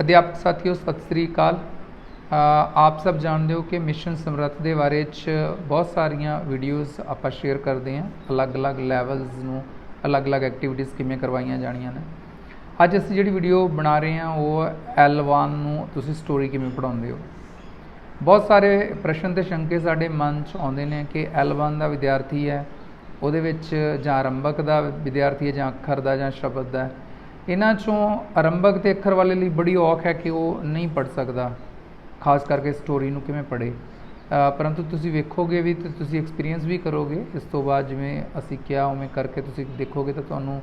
ਅਧਿਆਪਕ ਸਾਥੀਓ, ਸਤਿ ਸ੍ਰੀ ਅਕਾਲ। ਆਪ ਸਭ ਜਾਣਦੇ ਹੋ ਕਿ ਮਿਸ਼ਨ ਸਮਰੱਥ ਦੇ ਬਾਰੇ ਚ ਬਹੁਤ ਸਾਰੀਆਂ ਵੀਡੀਓਜ਼ ਆਪਾਂ ਸ਼ੇਅਰ ਕਰਦੇ ਹਾਂ। ਅਲੱਗ-ਅਲੱਗ ਲੈਵਲਸ ਨੂੰ, ਅਲੱਗ-ਅਲੱਗ ਐਕਟੀਵਿਟੀਜ਼ ਕਿਵੇਂ ਕਰਵਾਈਆਂ ਜਾਣੀਆਂ ਨੇ। ਅੱਜ ਅਸੀਂ ਜਿਹੜੀ ਵੀਡੀਓ ਬਣਾ ਰਹੇ ਹਾਂ, ਉਹ L1 ਨੂੰ ਤੁਸੀਂ ਸਟੋਰੀ ਕਿਵੇਂ ਪੜਾਉਂਦੇ ਹੋ? ਬਹੁਤ ਸਾਰੇ ਪ੍ਰਸ਼ਨ ਤੇ ਸ਼ੰਕੇ ਸਾਡੇ ਮਨ 'ਚ ਆਉਂਦੇ ਨੇ ਕਿ L1 ਦਾ ਵਿਦਿਆਰਥੀ ਹੈ, ਉਹਦੇ ਵਿੱਚ ਜਾਂ ਆਰੰਭਕ ਦਾ ਵਿਦਿਆਰਥੀ ਹੈ, ਜਾਂ ਅੱਖਰ ਦਾ ਜਾਂ ਸ਼ਬਦ ਦਾ। ਇਹਨਾਂ 'ਚੋਂ ਆਰੰਭਕ ਤੇ ਅੱਖਰ ਵਾਲੇ ਲਈ ਬੜੀ ਔਖ ਹੈ ਕਿ ਉਹ ਨਹੀਂ ਪੜ ਸਕਦਾ, ਖਾਸ ਕਰਕੇ ਸਟੋਰੀ ਨੂੰ ਕਿਵੇਂ ਪੜ੍ਹੇ। ਪਰੰਤੂ ਤੁਸੀਂ ਵੇਖੋਗੇ ਵੀ ਤੇ ਤੁਸੀਂ ਐਕਸਪੀਰੀਅੰਸ ਵੀ ਕਰੋਗੇ, ਇਸ ਤੋਂ ਬਾਅਦ ਜਿਵੇਂ ਅਸੀਂ ਕਿਹਾ, ਉਵੇਂ ਕਰਕੇ ਤੁਸੀਂ ਦੇਖੋਗੇ ਤਾਂ ਤੁਹਾਨੂੰ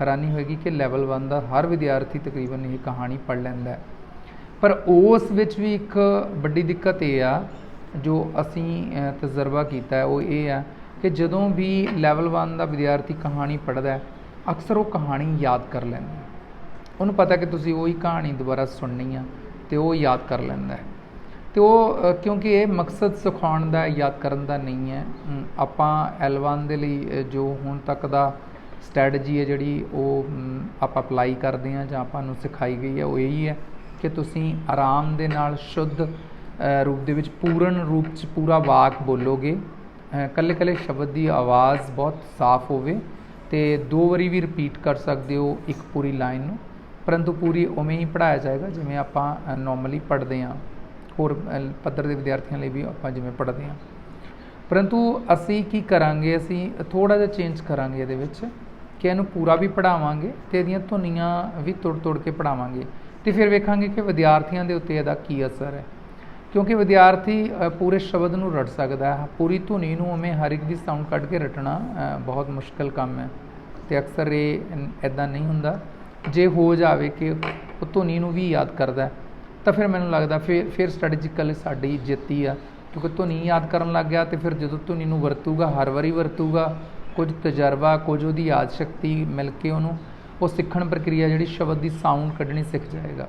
ਹੈਰਾਨੀ ਹੋਏਗੀ ਕਿ ਲੈਵਲ 1 ਦਾ ਹਰ ਵਿਦਿਆਰਥੀ ਤਕਰੀਬਨ ਇਹ ਕਹਾਣੀ ਪੜ੍ਹ ਲੈਂਦਾ ਹੈ। ਪਰ ਉਸ ਵਿੱਚ ਵੀ ਇੱਕ ਵੱਡੀ ਦਿੱਕਤ ਇਹ ਆ, ਜੋ ਅਸੀਂ ਤਜਰਬਾ ਕੀਤਾ ਉਹ ਇਹ ਆ ਕਿ ਜਦੋਂ ਵੀ ਲੈਵਲ 1 ਦਾ ਵਿਦਿਆਰਥੀ ਕਹਾਣੀ ਪੜ੍ਹਦਾ ਹੈ ਅਕਸਰ ਉਹ ਕਹਾਣੀ ਯਾਦ ਕਰ ਲੈਂਦਾ ਉਹਨੂੰ ਪਤਾ ਕਿ ਤੁਸੀਂ ਉਹੀ ਕਹਾਣੀ ਦੁਬਾਰਾ ਸੁਣਨੀ ਆ ਤੇ ਉਹ ਯਾਦ ਕਰ ਲੈਂਦਾ ਹੈ। ਤੇ ਉਹ ਕਿਉਂਕਿ ਇਹ ਮਕਸਦ ਸਿਖਾਉਣ ਦਾ, ਯਾਦ ਕਰਨ ਦਾ ਨਹੀਂ ਹੈ। ਆਪਾਂ L1 ਦੇ ਲਈ ਜੋ ਹੁਣ ਤੱਕ ਦਾ ਸਟ੍ਰੈਟਜੀ ਹੈ ਜਿਹੜੀ ਉਹ ਆਪਾਂ ਅਪਲਾਈ ਕਰਦੇ ਹਾਂ ਜਾਂ ਆਪਾਂ ਨੂੰ ਸਿਖਾਈ ਗਈ ਹੈ, ਉਹ ਇਹੀ ਹੈ ਕਿ ਤੁਸੀਂ ਆਰਾਮ ਦੇ ਨਾਲ ਸ਼ੁੱਧ ਰੂਪ ਦੇ ਵਿੱਚ ਪੂਰਨ ਰੂਪ 'ਚ ਪੂਰਾ ਵਾਕ ਬੋਲੋਗੇ। ਕੱਲੇ ਕੱਲੇ ਸ਼ਬਦ ਦੀ ਆਵਾਜ਼ ਬਹੁਤ ਸਾਫ਼ ਹੋਵੇ ਤੇ ਦੋ ਵਾਰੀ ਵੀ ਰਿਪੀਟ ਕਰ ਸਕਦੇ ਹੋ ਇੱਕ ਪੂਰੀ ਲਾਈਨ ਨੂੰ। ਪਰੰਤੂ ਪੂਰੀ ਉਵੇਂ ਹੀ ਪੜਾਇਆ ਜਾਏਗਾ, ਜਿਵੇਂ ਆਪਾਂ ਨਾਰਮਲੀ ਪੜ੍ਹਦੇ ਹਾਂ। ਹੋਰ ਪੱਧਰ ਦੇ ਵਿਦਿਆਰਥੀਆਂ ਲਈ ਵੀ ਆਪਾਂ ਜਿਵੇਂ ਪੜ੍ਹਦੇ ਹਾਂ। ਪਰੰਤੂ ਅਸੀਂ ਕੀ ਕਰਾਂਗੇ, ਅਸੀਂ ਥੋੜਾ ਜਿਹਾ ਚੇਂਜ ਕਰਾਂਗੇ ਇਹਦੇ ਵਿੱਚ ਕਿ ਇਹਨੂੰ ਪੂਰਾ ਵੀ ਪੜਾਵਾਂਗੇ ਤੇ ਇਹਦੀਆਂ ਧੁਨੀਆਂ ਵੀ ਤੋੜ ਤੋੜ ਕੇ ਪੜਾਵਾਂਗੇ ਤੇ ਫਿਰ ਵੇਖਾਂਗੇ ਕਿ ਵਿਦਿਆਰਥੀਆਂ ਦੇ ਉੱਤੇ ਇਹਦਾ ਕੀ ਅਸਰ ਹੈ। ਕਿਉਂਕਿ ਵਿਦਿਆਰਥੀ ਪੂਰੇ ਸ਼ਬਦ ਨੂੰ ਰਟ ਸਕਦਾ ਹੈ। ਪੂਰੀ ਧੁਨੀ ਨੂੰ ਉਵੇਂ ਹਰ ਇੱਕ ਦੀ ਸਾਊਂਡ ਕੱਢ ਕੇ ਰਟਣਾ ਬਹੁਤ ਮੁਸ਼ਕਲ ਕੰਮ ਹੈ। ਤੇ ਅਕਸਰ ਇਹ ਇਦਾਂ ਨਹੀਂ ਹੁੰਦਾ। ਜੇ ਹੋ ਜਾਵੇ ਕਿ ਉਹ ਧੁਨੀ ਨੂੰ ਵੀ ਯਾਦ ਕਰਦਾ ਤਾਂ ਫਿਰ ਮੈਨੂੰ ਲੱਗਦਾ ਫਿਰ ਫਿਰ ਸਟ੍ਰੈਟੇਜਿਕਲ ਸਾਡੀ ਜਿੱਤੀ ਆ। ਕਿਉਂਕਿ ਧੁਨੀ ਯਾਦ ਕਰਨ ਲੱਗ ਗਿਆ ਤੇ ਫਿਰ ਜਦੋਂ ਧੁਨੀ ਨੂੰ ਵਰਤੂਗਾ, ਹਰ ਵਾਰੀ ਵਰਤੂਗਾ, ਕੁਝ ਤਜਰਬਾ, ਕੁਝ ਉਹਦੀ ਯਾਦ ਸ਼ਕਤੀ ਮਿਲ ਕੇ ਉਹਨੂੰ, ਉਹ ਸਿੱਖਣ ਪ੍ਰਕਿਰਿਆ ਜਿਹੜੀ ਸ਼ਬਦ ਦੀ ਸਾਊਂਡ ਕੱਢਣੀ ਸਿੱਖ ਜਾਏਗਾ।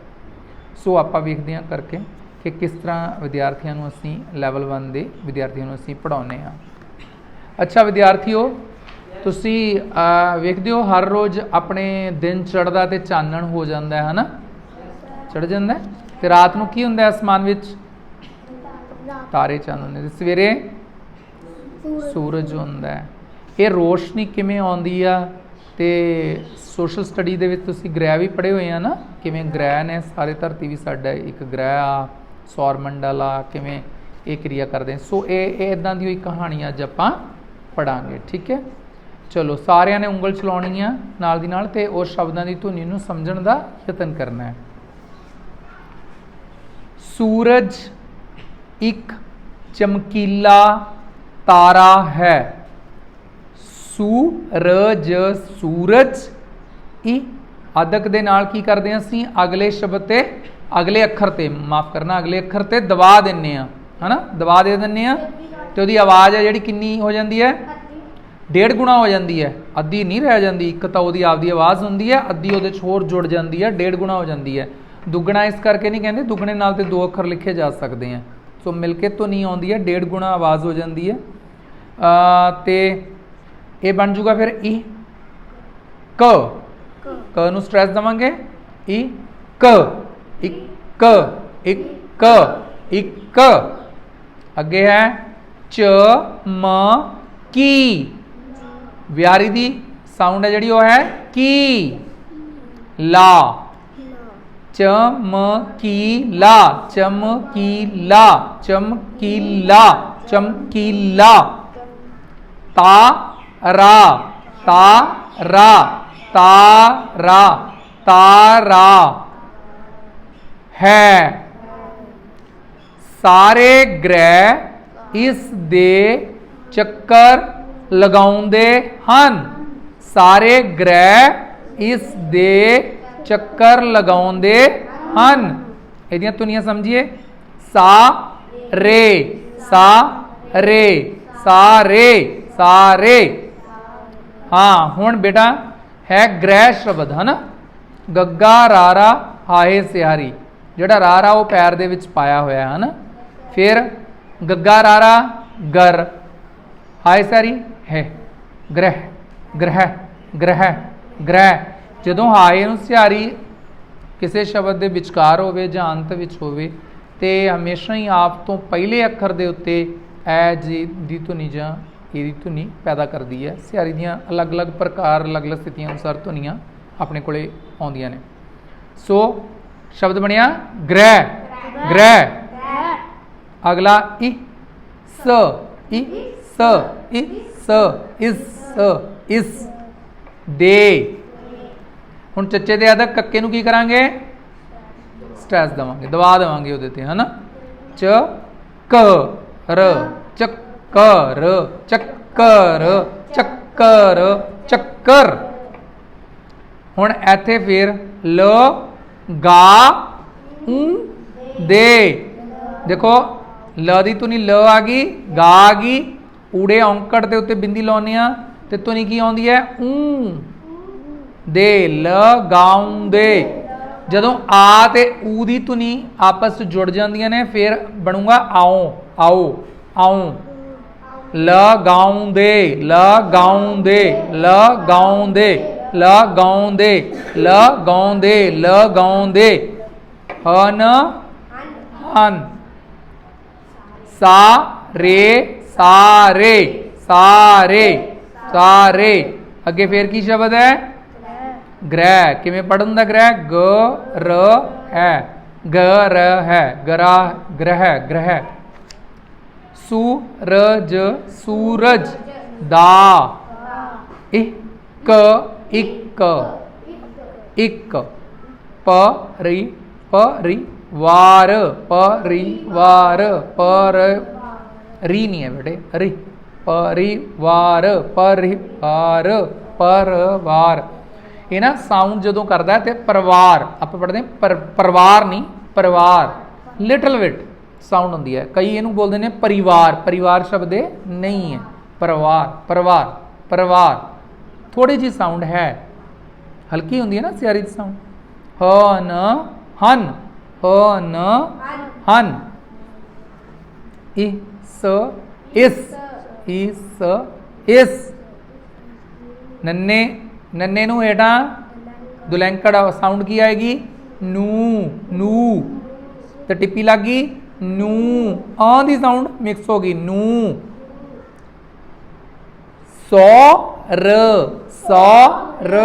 ਸੋ ਆਪਾਂ ਵੇਖਦੇ ਹਾਂ ਕਰਕੇ ਕਿ ਕਿਸ ਤਰ੍ਹਾਂ ਵਿਦਿਆਰਥੀਆਂ ਨੂੰ ਅਸੀਂ ਲੈਵਲ 1 ਦੇ ਵਿਦਿਆਰਥੀਆਂ ਨੂੰ ਅਸੀਂ ਪੜਾਉਂਦੇ ਹਾਂ। ਅੱਛਾ ਵਿਦਿਆਰਥੀਓ, ਤੁਸੀਂ ਵੇਖਦੇ ਹੋ ਹਰ ਰੋਜ਼ ਆਪਣੇ ਦਿਨ ਚੜ੍ਹਦਾ ਤੇ ਚਾਨਣ ਹੋ ਜਾਂਦਾ ਹੈ, ਹਨਾ? ਚੜ ਜਾਂਦਾ ਹੈ? ਤੇ ਰਾਤ ਨੂੰ ਕੀ ਹੁੰਦਾ ਹੈ ਅਸਮਾਨ ਵਿੱਚ? ਤਾਰੇ ਚਾਨਣ ਹੁੰਦੇ ਸਵੇਰੇ ਸੂਰਜ ਹੁੰਦਾ ਹੈ। ਇਹ ਰੋਸ਼ਨੀ ਕਿਵੇਂ ਆਉਂਦੀ ਆ? ਤੇ ਸੋਸ਼ਲ ਸਟੱਡੀ ਦੇ ਵਿੱਚ ਤੁਸੀਂ ਗ੍ਰਹਿ ਵੀ ਪੜ੍ਹੇ ਹੋਏ ਆ ਨਾ? ਕਿਵੇਂ ਗ੍ਰਹਿ ਨੇ? ਸਾਰੇ ਧਰਤੀ ਵੀ ਸਾਡਾ ਇੱਕ ਗ੍ਰਹਿ ਆ। ਸੌਰ ਮੰਡਲ ਆ ਕਿਵੇਂ ਇਹ ਕਿਰਿਆ ਕਰਦੇ ਸੋ ਇਹ ਇਹ ਇਦਾਂ ਦੀ ਹੋਈ ਕਹਾਣੀ ਅੱਜ ਆਪਾਂ ਪੜਾਂਗੇ, ਠੀਕ ਹੈ? ਚਲੋ, ਸਾਰਿਆਂ ਨੇ ਉਂਗਲ ਚਲਾਉਣੀ ਆ ਨਾਲ ਦੀ ਨਾਲ ਤੇ ਉਸ ਸ਼ਬਦਾਂ ਦੀ ਧੁਨੀ ਨੂੰ ਸਮਝਣ ਦਾ ਯਤਨ ਕਰਨਾ ਹੈ। ਸੂਰਜ ਇੱਕ ਚਮਕੀਲਾ ਤਾਰਾ ਹੈ। ਸੂਰਜ ਸੂਰਜ ਇਹ ਅਦਕ ਦੇ ਨਾਲ ਕੀ ਕਰਦੇ ਹਾਂ ਅਸੀਂ? ਅਗਲੇ ਸ਼ਬਦ ਤੇ ਅਗਲੇ ਅੱਖਰ ਤੇ ਮਾਫ ਕਰਨਾ ਅਗਲੇ ਅੱਖਰ ਤੇ ਦਬਾ ਦਿੰਨੇ ਆ ਹਨਾ? ਦਬਾ ਦੇ ਦਿੰਨੇ ਆ ਤੇ ਉਹਦੀ ਆਵਾਜ਼ ਹੈ ਜਿਹੜੀ ਕਿੰਨੀ ਹੋ ਜਾਂਦੀ ਹੈ? ਡੇਢ ਗੁਣਾ ਹੋ ਜਾਂਦੀ ਹੈ। ਅੱਧੀ ਨਹੀਂ ਰਹਿ ਜਾਂਦੀ ਇੱਕ ਤਾਂ ਉਹਦੀ ਆਪਦੀ ਆਵਾਜ਼ ਹੁੰਦੀ ਹੈ ਅੱਧੀ ਉਹਦੇ 'ਚ ਹੋਰ ਜੁੜ ਜਾਂਦੀ ਹੈ ਡੇਢ ਗੁਣਾ ਹੋ ਜਾਂਦੀ ਹੈ। ਦੁੱਗਣਾ ਇਸ ਕਰਕੇ ਨਹੀਂ ਕਹਿੰਦੇ ਦੁੱਗਣੇ ਨਾਲ ਤੇ ਦੋ ਅੱਖਰ ਲਿਖੇ ਜਾ ਸਕਦੇ ਆ। ਸੋ ਮਿਲ ਕੇ ਤੋਂ ਨਹੀਂ ਆਉਂਦੀ ਹੈ ਡੇਢ ਗੁਣਾ ਆਵਾਜ਼ ਹੋ ਜਾਂਦੀ ਹੈ। ਤੇ ਇਹ ਬਣ ਜੂਗਾ ਫਿਰ ਈ ਕ। ਕ। ਨੂੰ ਸਟ੍ਰੈਸ ਦਵਾਂਗੇ। ਈ ਕ। ਇੱਕ ਇੱਕ ਇੱਕ ਅੱਗੇ ਹੈ ਚ ਮ ਕੀ ਵਿਆਰੀ ਦੀ ਸਾਊਂਡ ਹੈ ਜਿਹੜੀ ਉਹ ਹੈ ਕੀ ਲਾ ਚਮਕੀਲਾ ਚਮਕੀਲਾ ਚਮਕੀਲਾ ਚਮਕੀਲਾ ਤਾਰਾ ਤਾਰਾ ਤਾਰਾ ਤਾਰਾ ਹੈ। ਸਾਰੇ ਗ੍ਰਹਿ ਇਸ ਦੇ ਚੱਕਰ ਲਗਾਉਂਦੇ ਹਨ। ਸਾਰੇ ਗ੍ਰਹਿ ਇਸ ਦੇ ਚੱਕਰ ਲਗਾਉਂਦੇ ਹਨ। ਇਹਦੀਆਂ ਧੁਨੀਆਂ ਸਮਝੀਏ। ਸਾ, ਰੇ ਸਾ, ਰੇ ਸਾਰੇ ਸਾਰੇ ਹਾਂ, ਹੁਣ ਬੇਟਾ ਹੈ ਗ੍ਰਹਿ ਸ਼ਬਦ, ਹਨਾ? ਗੱਗਾ, ਰਾਰਾ ਹਾਏ ਸਿਹਾਰੀ। ਜਿਹੜਾ ਰਾਰਾ ਉਹ ਪੈਰ ਦੇ ਵਿੱਚ ਪਾਇਆ ਹੋਇਆ ਹੈ ਨਾ ਫਿਰ ਗੱਗਾ ਰਾਰਾ ਗਰ। ਹਾਏ ਸਿਹਾਰੀ ਹੈ, ਗ੍ਰਹਿ ਗ੍ਰਹਿ ਗ੍ਰਹਿ ਗ੍ਰਹਿ। ਜਦੋਂ ਹਾਏ ਨੂੰ ਸਿਆਰੀ ਕਿਸੇ ਸ਼ਬਦ ਦੇ ਵਿਚਕਾਰ ਹੋਵੇ ਜਾਂ ਅੰਤ ਵਿੱਚ ਹੋਵੇ, ਤੇ ਹਮੇਸ਼ਾ ਹੀ ਆਪ ਤੋਂ ਪਹਿਲੇ ਅੱਖਰ ਦੇ ਉੱਤੇ ਐ ਜੀ ਦੀ ਧੁਨੀ ਜਾਂ ਇਹਦੀ ਧੁਨੀ ਪੈਦਾ ਕਰਦੀ ਹੈ। ਸਿਆਰੀ ਦੀਆਂ ਅਲੱਗ-ਅਲੱਗ ਪ੍ਰਕਾਰ, ਅਲੱਗ-ਅਲੱਗ ਸਥਿਤੀਆਂ ਅਨੁਸਾਰ ਧੁਨੀਆਂ ਆਪਣੇ ਕੋਲੇ ਆਉਂਦੀਆਂ ਨੇ। ਸੋ ਸ਼ਬਦ ਬਣਿਆ ਗ੍ਰਹਿ। ਗ੍ਰਹਿ। ਅਗਲਾ ਇ ਸ। ਇ ਸ। ਇ ਸ। ਇਸ। ਇਸ। ਦੇ। ਹੁਣ ਚੱਚੇ ਦੇ ਆਦਕ ਕੱਕੇ ਨੂੰ ਕੀ ਕਰਾਂਗੇ? ਸਟ੍ਰੈਸ ਦਵਾਂਗੇ, ਦਬਾ ਦੇਵਾਂਗੇ ਉਹਦੇ ਤੇ, ਹਨਾ? ਚ ਕ ਰ ਚੱਕਰ। ਚੱਕਰ। ਚੱਕਰ। ਚੱਕਰ। ਹੁਣ ਇੱਥੇ ਫਿਰ ਲ ਗਾ ਉ ਦੇ। ਦੇਖੋ, ਲ ਦੀ ਧੁਨੀ ਲ ਆ ਗਈ, ਗਾ ਆ ਗਈ। ਊੜੇ ਔਂਕੜ ਦੇ ਉੱਤੇ ਬਿੰਦੀ ਲਾਉਨੇ ਆ ਤੇ ਧੁਨੀ ਕੀ ਆਉਂਦੀ ਹੈ? ਊ। ਦੇ, ਲ ਗਾਉਂਦੇ ਜਦੋਂ ਆ ਤੇ ਊ ਦੀ ਧੁਨੀ ਆਪਸ ਵਿੱਚ ਜੁੜ ਜਾਂਦੀਆਂ ਨੇ, ਫਿਰ ਬਣੂਗਾ ਆਓ ਆਓ ਆਉ। ਲ ਗਾਉਂਦੇ ਲ ਗਾਉਂਦੇ ਲ ਗਾਉਂਦੇ ਦੇ। ਗਾਉਂਦੇ ਲ ਗਾਉਂਦੇ ਲ ਗਾਉਂਦੇ ਹਨ। ਹਨ। ਸਾ ਰੇ ਸਾਰੇ ਸਾਰੇ ਸਾਰੇ। ਅੱਗੇ ਫੇਰ ਕੀ ਸ਼ਬਦ ਹੈ? ਗ੍ਰਹਿ। ਕਿਵੇਂ ਪੜਨ ਦਾ ਗ੍ਰਹਿ? ਗ, ਰ, ਹੈ। ਗ ਰ ਹੈ। ਗਰਾ, ਗ੍ਰਹਿ ਗ੍ਰਹਿ। ਸੂਰਜ ਸੂਰਜ। ਦਾ। ਇੱਕ ਇੱਕ ਇੱਕ ਪਰੀ ਪਰਿਵਾਰ ਪਰਿਵਾਰ, ਪਰ, ਰੀ ਨਹੀਂ ਹੈ ਬੇਟੇ, ਰੀ, ਪਰਿਵਾਰ ਪਰਿਵਾਰ ਪਰਿਵਾਰ। ਇਹ ਨਾ ਸਾਊਂਡ ਜਦੋਂ ਕਰਦਾ ਹੈ ਤੇ ਪਰਿਵਾਰ, ਆਪਾਂ ਪੜ੍ਹਦੇ ਹਾਂ ਪਰਿਵਾਰ ਨਹੀਂ ਪਰਿਵਾਰ ਲਿਟਲ ਬਿਟ ਸਾਊਂਡ ਹੁੰਦੀ ਹੈ। ਕਈ ਇਹਨੂੰ ਬੋਲਦੇ ਨੇ ਪਰਿਵਾਰ ਪਰਿਵਾਰ ਸ਼ਬਦ ਨਹੀਂ ਹੈ। ਪਰਿਵਾਰ ਪਰਿਵਾਰ ਪਰਿਵਾਰ। ਥੋੜੀ ਜੀ ਸਾਊਂਡ ਹੈ। ਹਲਕੀ ਹੁੰਦੀ ਹੈ ਨਾ ਸਿਆਰੀ ਦੀ ਸਾਊਂਡ ਹ ਨ ਹਨ ਹ ਨ ਹਨ। ਇਸ ਇਸ ਇਸ ਇਸ। ਨੰਨੇ ਨੰਨੇ ਨੂੰ ਹੇਠਾਂ ਦੁਲੈਂਕੜ ਸਾਊਂਡ ਕੀ ਆਏਗੀ? ਨੂੰ ਨੂੰ। ਤੇ ਟਿੱਪੀ ਲੱਗੀ ਨੂੰ। ਆ ਦੀ ਸਾਊਂਡ ਮਿਕਸ ਹੋ ਗਈ। ਨੂੰ। ਸੌ ਰ ਸੌ ਰ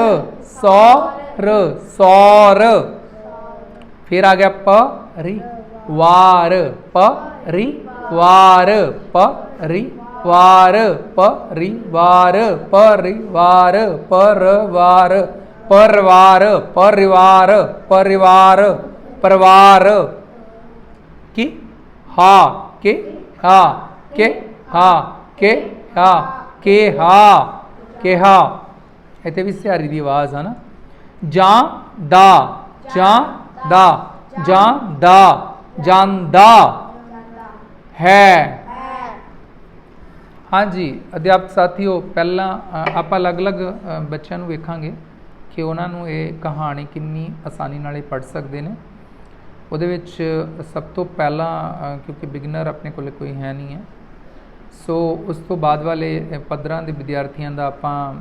ਸੌ ਰ ਸੌਰ। ਫਿਰ ਆ ਗਿਆ ਪ ਰੀ ਵਾਰ ਪ ਰੀ ਵਾਰ ਪ ਰੀ ਵਾਰ ਪ ਰੀ ਵਾਰ ਪਰਿਵਾਰ, ਪਰਵਾਰ, ਪਰਿਵਾਰ ਪਰਿਵਾਰ ਪਰਿਵਾਰ ਪਰਿਵਾਰ। ਕੀ? ਹਾ, ਕੇ ਹਾ ਕੇ ਹਾ ਕੇ, ਹਾ। ਕੇ ਹਾ ਕੇ ਹਾ ਇੱਥੇ ਵੀ ਸਿਆਰੀ ਦੀ ਆਵਾਜ਼ ਹੈ ਨਾ। ਜਾਂ ਦਾ ਜਾਂ ਦਾ ਜਾਂ ਦਾ ਜਾਂਦਾ ਹੈ। ਹਾਂਜੀ, ਅਧਿਆਪਕ ਸਾਥੀਓ, ਪਹਿਲਾਂ ਆਪਾਂ ਅਲੱਗ-ਅਲੱਗ ਬੱਚਿਆਂ ਨੂੰ ਵੇਖਾਂਗੇ ਕਿ ਉਹਨਾਂ ਨੂੰ ਇਹ ਕਹਾਣੀ ਕਿੰਨੀ ਆਸਾਨੀ ਨਾਲ ਇਹ ਪੜ੍ਹ ਸਕਦੇ ਨੇ। ਉਹਦੇ ਵਿੱਚ ਸਭ ਤੋਂ ਪਹਿਲਾਂ ਕਿਉਂਕਿ ਬਿਗਨਰ ਆਪਣੇ ਕੋਲ ਕੋਈ ਹੈ ਨਹੀਂ ਹੈ। ਸੋ ਉਸ ਤੋਂ ਬਾਅਦ ਵਾਲੇ ਪੱਧਰਾਂ ਦੇ ਵਿਦਿਆਰਥੀਆਂ ਦਾ ਆਪਾਂ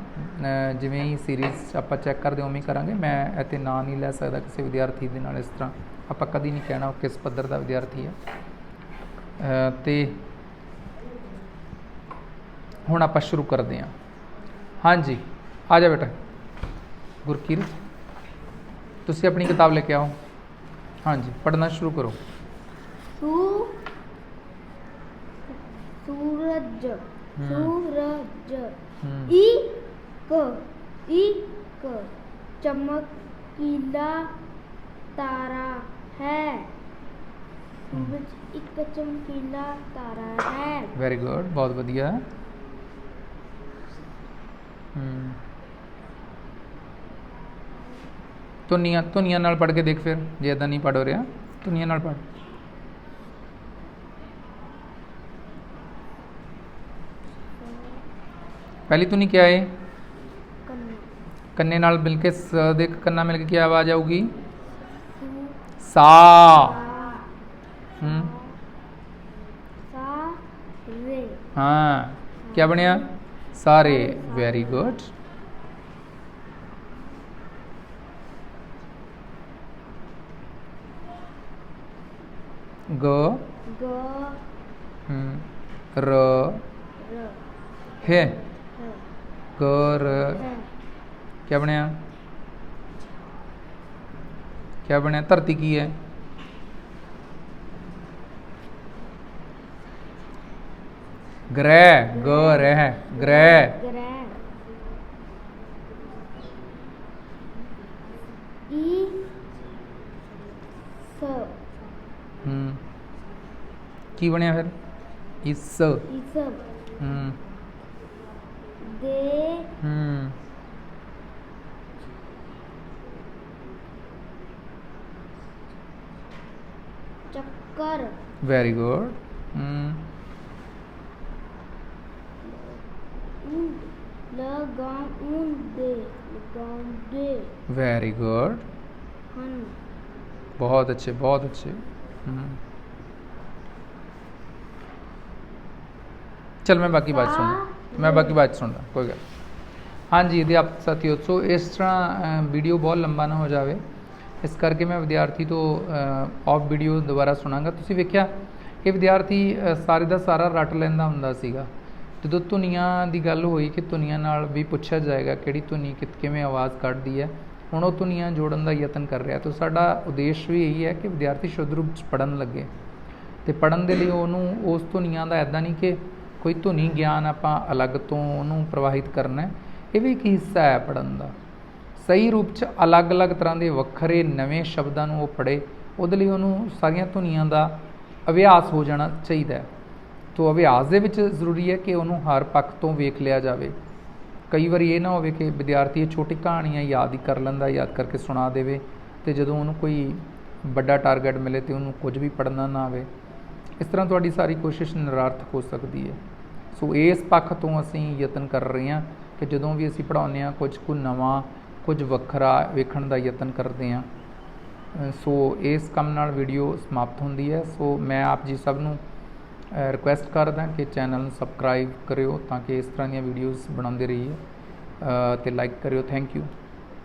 ਜਿਵੇਂ ਹੀ ਸੀਰੀਜ਼ ਆਪਾਂ ਚੈੱਕ ਕਰਦੇ ਉਵੇਂ ਹੀ ਕਰਾਂਗੇ। ਮੈਂ ਇੱਥੇ ਨਾਂ ਨਹੀਂ ਲੈ ਸਕਦਾ ਕਿਸੇ ਵਿਦਿਆਰਥੀ ਦੇ ਨਾਲ ਇਸ ਤਰ੍ਹਾਂ। ਆਪਾਂ ਕਦੀ ਨਹੀਂ ਕਹਿਣਾ ਉਹ ਕਿਸ ਪੱਧਰ ਦਾ ਵਿਦਿਆਰਥੀ ਹੈ। ਅ, ਤੇ ਹੁਣ ਆਪਾਂ ਸ਼ੁਰੂ ਕਰਦੇ ਹਾਂ। ਹਾਂਜੀ ਆ ਜਾ ਬੇਟਾ। ਗੁਰਕੀਰਤ ਤੁਸੀਂ ਆਪਣੀ ਕਿਤਾਬ ਲੈ ਕੇ ਆਓ। ਹਾਂਜੀ ਪੜ੍ਹਨਾ ਸ਼ੁਰੂ ਕਰੋ। ਸੂ ਸੂਰਜ ਹਮ। ਸੂਰਜ ਹਮ। ਇੱਕ ਇੱਕ ਚਮਕੀਲਾ ਤਾਰਾ ਹੈ ਸੂਰਜ ਇੱਕ ਚਮਕੀਲਾ ਤਾਰਾ ਹੈ ਵੈਰੀ ਗੁੱਡ ਬਹੁਤ ਵਧੀਆ ਹਮ ਧੁਨੀਆਂ ਧੁਨੀਆਂ ਨਾਲ ਪੜ੍ਹ ਕੇ ਦੇਖ ਫਿਰ ਜੇ ਇਦਾਂ ਨਹੀਂ ਪੜ੍ਹ ਹੋ ਰਿਹਾ ਧੁਨੀਆਂ ਨਾਲ ਪੜ੍ਹ ਪਹਿਲੀ ਧੁਨੀ ਕੀ ਹੈ ਕੰਨਾ ਕੰਨੇ ਨਾਲ ਮਿਲ ਕੇ ਸ ਦੇ ਕੰਨਾ ਮਿਲ ਕੇ ਕੀ ਆਵਾਜ਼ ਆਊਗੀ ਸੂ ਸਾ ਸਾ ਹਮ ਸਾ ਰੇ ਹਾਂ ਕੀ ਬਣਿਆ ਸਾਰੇ ਵੈਰੀ ਗੁੱਡ ਗ ग ਹਮ, ਰ र ਹੈ ह कर क्या बनया क्या बनया धरती की है। ग्रह ग्रह। ग्रह हम्म। की बने फिर? इस हम्म। दे। हम्म। चक्कर। वेरी गुड वेरी गुड बहुत अच्छे बहुत अच्छे। हम्म। चल मैं बाकी बात सुनू ਮੈਂ ਬਾਕੀ ਬਾਅਦ ਸੁਣ ਸੁਣਦਾ, ਕੋਈ ਗੱਲ ਹਾਂਜੀ ਅਧਿਆਪਕ ਸਾਥੀਓ, ਸੋ ਇਸ ਤਰ੍ਹਾਂ ਵੀਡੀਓ ਬਹੁਤ ਲੰਬਾ ਨਾ ਹੋ ਜਾਵੇ। ਇਸ ਕਰਕੇ ਮੈਂ ਵਿਦਿਆਰਥੀ ਤੋਂ ਆਫ ਵੀਡੀਓ ਦੁਬਾਰਾ ਸੁਣਾਂਗਾ। ਤੁਸੀਂ ਵੇਖਿਆ ਕਿ ਵਿਦਿਆਰਥੀ ਸਾਰੇ ਦਾ ਸਾਰਾ ਰੱਟ ਲੈਂਦਾ ਹੁੰਦਾ ਸੀਗਾ। ਜਦੋਂ ਧੁਨੀਆਂ ਦੀ ਗੱਲ ਹੋਈ ਕਿ ਧੁਨੀਆਂ ਨਾਲ ਵੀ ਪੁੱਛਿਆ ਜਾਏਗਾ ਕਿਹੜੀ ਧੁਨੀ ਕਿ, ਕਿਵੇਂ ਆਵਾਜ਼ ਕੱਢਦੀ ਹੈ, ਹੁਣ ਉਹ ਧੁਨੀਆਂ ਜੋੜਨ ਦਾ ਯਤਨ ਕਰ ਰਿਹਾ। ਤਾਂ ਸਾਡਾ ਉਦੇਸ਼ ਵੀ ਇਹੀ ਹੈ ਕਿ ਵਿਦਿਆਰਥੀ ਸ਼ੁੱਧ ਰੂਪ ਚ ਪੜਨ ਲੱਗੇ। ਤੇ ਪੜਨ ਦੇ ਲਈ ਉਹਨੂੰ ਉਸ ਧੁਨੀਆਂ ਦਾ ਐਦਾਂ ਨਹੀਂ ਕਿ ਕੋਈ ਧੁਨੀ ਗਿਆਨ ਆਪਾਂ ਅਲੱਗ ਤੋਂ ਉਹਨੂੰ ਪ੍ਰਵਾਹਿਤ ਕਰਨਾ ਇਹ ਵੀ ਇੱਕ ਹਿੱਸਾ ਹੈ ਪੜਨ ਦਾ। ਸਹੀ ਰੂਪ ਚ ਅਲੱਗ-ਅਲੱਗ ਤਰ੍ਹਾਂ ਦੇ ਵੱਖਰੇ ਨਵੇਂ ਸ਼ਬਦਾਂ ਨੂੰ ਉਹ ਪੜੇ ਉਹਦੇ ਲਈ ਉਹਨੂੰ ਸਾਰੀਆਂ ਧੁਨੀਆਂ ਦਾ ਅਭਿਆਸ ਹੋ ਜਾਣਾ ਚਾਹੀਦਾ ਹੈ। ਤੋ ਅਭਿਆਸ ਦੇ ਵਿੱਚ ਜ਼ਰੂਰੀ ਹੈ ਕਿ ਉਹਨੂੰ ਹਰ ਪੱਖ ਤੋਂ ਵੇਖ ਲਿਆ ਜਾਵੇ। ਕਈ ਵਾਰੀ ਇਹ ਨਾ ਹੋਵੇ ਕਿ ਵਿਦਿਆਰਥੀ ਇਹ ਛੋਟੀ ਕਹਾਣੀਆਂ ਯਾਦ ਹੀ ਕਰ ਲੈਂਦਾ, ਯਾਦ ਕਰਕੇ ਸੁਣਾ ਦੇਵੇ ਤੇ ਜਦੋਂ ਉਹਨੂੰ ਕੋਈ ਵੱਡਾ ਟਾਰਗੇਟ ਮਿਲੇ ਤੇ ਉਹਨੂੰ ਕੁਝ ਵੀ ਪੜਨਾ ਨਾ ਆਵੇ। ਇਸ ਤਰ੍ਹਾਂ ਤੁਹਾਡੀ ਸਾਰੀ ਕੋਸ਼ਿਸ਼ ਨਿਰਾਰਥਕ ਹੋ ਸਕਦੀ ਹੈ। ਸੋ ਇਸ ਪੱਖ ਤੋਂ ਅਸੀਂ ਯਤਨ ਕਰ ਰਹੇ ਹਾਂ ਕਿ ਜਦੋਂ ਵੀ ਅਸੀਂ ਪੜਾਉਂਦੇ ਹਾਂ ਕੁਝ ਕੁ ਨਵਾਂ ਕੁਝ ਵੱਖਰਾ ਵੇਖਣ ਦਾ ਯਤਨ ਕਰਦੇ ਹਾਂ। ਸੋ ਇਸ ਕੰਮ ਨਾਲ ਵੀਡੀਓ ਸਮਾਪਤ ਹੁੰਦੀ ਹੈ। ਸੋ ਮੈਂ ਆਪ ਜੀ ਸਭ ਨੂੰ ਰਿਕੁਐਸਟ ਕਰਦਾ ਕਿ ਚੈਨਲ ਨੂੰ ਸਬਸਕ੍ਰਾਈਬ ਕਰਿਓ ਤਾਂ ਕਿ ਇਸ ਤਰ੍ਹਾਂ ਦੀਆਂ ਵੀਡੀਓਜ਼ ਬਣਾਉਂਦੇ ਰਹੀਏ। ਅ, ਤੇ ਲਾਈਕ ਕਰਿਓ। Thank you